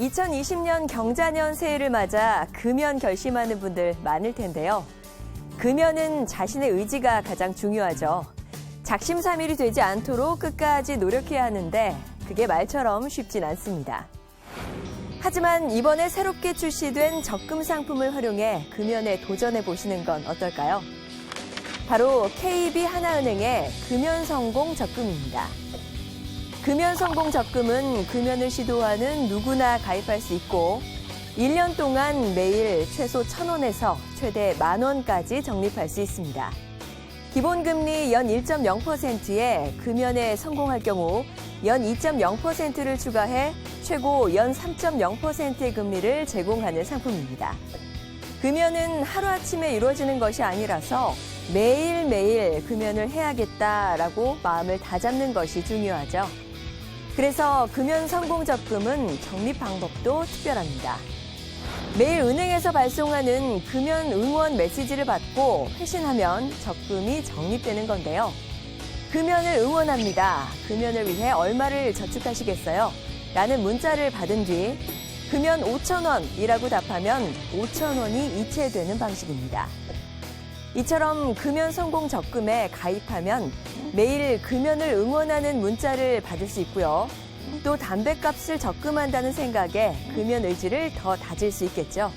2020년 경자년 새해를 맞아 금연 결심하는 분들 많을 텐데요. 금연은 자신의 의지가 가장 중요하죠. 작심삼일이 되지 않도록 끝까지 노력해야 하는데 그게 말처럼 쉽진 않습니다. 하지만 이번에 새롭게 출시된 적금 상품을 활용해 금연에 도전해 보시는 건 어떨까요? 바로 KB 하나은행의 금연 성공 적금입니다. 금연 성공 적금은 금연을 시도하는 누구나 가입할 수 있고 1년 동안 매일 최소 1,000원에서 최대 만원까지 적립할 수 있습니다. 기본금리 연 1.0%에 금연에 성공할 경우 연 2.0%를 추가해 최고 연 3.0%의 금리를 제공하는 상품입니다. 금연은 하루아침에 이루어지는 것이 아니라서 매일매일 금연을 해야겠다라고 마음을 다잡는 것이 중요하죠. 그래서 금연 성공 적금은 적립 방법도 특별합니다. 매일 은행에서 발송하는 금연 응원 메시지를 받고 회신하면 적금이 적립되는 건데요. 금연을 응원합니다. 금연을 위해 얼마를 저축하시겠어요? 라는 문자를 받은 뒤 금연 5,000원이라고 답하면 5,000원이 이체되는 방식입니다. 이처럼 금연 성공 적금에 가입하면 매일 금연을 응원하는 문자를 받을 수 있고요. 또 담배값을 적금한다는 생각에 금연 의지를 더 다질 수 있겠죠.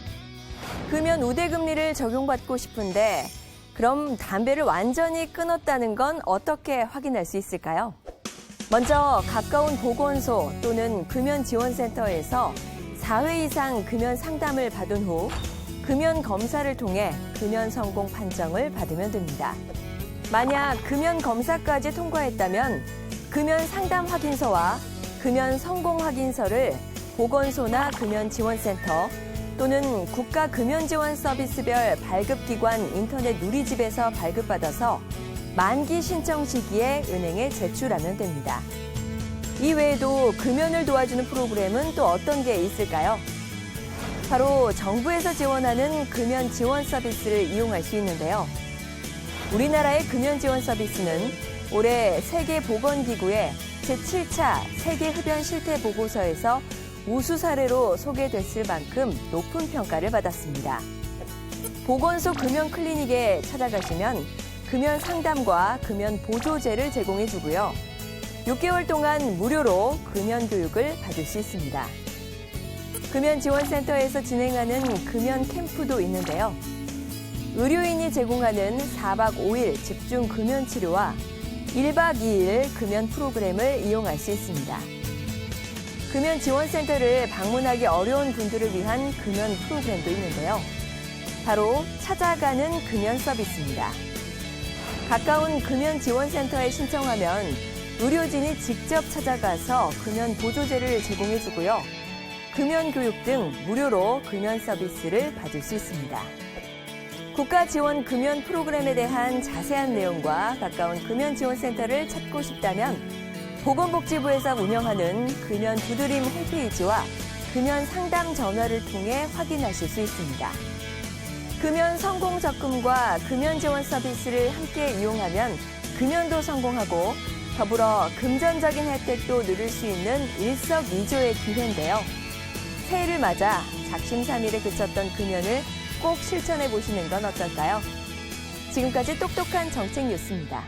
금연 우대금리를 적용받고 싶은데 그럼 담배를 완전히 끊었다는 건 어떻게 확인할 수 있을까요? 먼저 가까운 보건소 또는 금연지원센터에서 4회 이상 금연 상담을 받은 후 금연 검사를 통해 금연 성공 판정을 받으면 됩니다. 만약 금연 검사까지 통과했다면 금연 상담 확인서와 금연 성공 확인서를 보건소나 금연지원센터 또는 국가금연지원서비스별 발급기관 인터넷 누리집에서 발급받아서 만기 신청 시기에 은행에 제출하면 됩니다. 이 외에도 금연을 도와주는 프로그램은 또 어떤 게 있을까요? 바로 정부에서 지원하는 금연 지원 서비스를 이용할 수 있는데요. 우리나라의 금연 지원 서비스는 올해 세계보건기구의 제7차 세계흡연 실태 보고서에서 우수 사례로 소개됐을 만큼 높은 평가를 받았습니다. 보건소 금연 클리닉에 찾아가시면 금연 상담과 금연 보조제를 제공해 주고요. 6개월 동안 무료로 금연 교육을 받을 수 있습니다. 금연지원센터에서 진행하는 금연 캠프도 있는데요. 의료인이 제공하는 4박 5일 집중 금연 치료와 1박 2일 금연 프로그램을 이용할 수 있습니다. 금연 지원센터를 방문하기 어려운 분들을 위한 금연 프로그램도 있는데요. 바로 찾아가는 금연 서비스입니다. 가까운 금연 지원센터에 신청하면 의료진이 직접 찾아가서 금연 보조제를 제공해주고요. 금연 교육 등 무료로 금연 서비스를 받을 수 있습니다. 국가 지원 금연 프로그램에 대한 자세한 내용과 가까운 금연 지원센터를 찾고 싶다면 보건복지부에서 운영하는 금연 두드림 홈페이지와 금연 상담 전화를 통해 확인하실 수 있습니다. 금연 성공 적금과 금연 지원 서비스를 함께 이용하면 금연도 성공하고 더불어 금전적인 혜택도 누릴 수 있는 일석이조의 기회인데요. 새해를 맞아 작심삼일에 그쳤던 금연을 꼭 실천해 보시는 건 어떨까요? 지금까지 똑똑한 정책 뉴스입니다.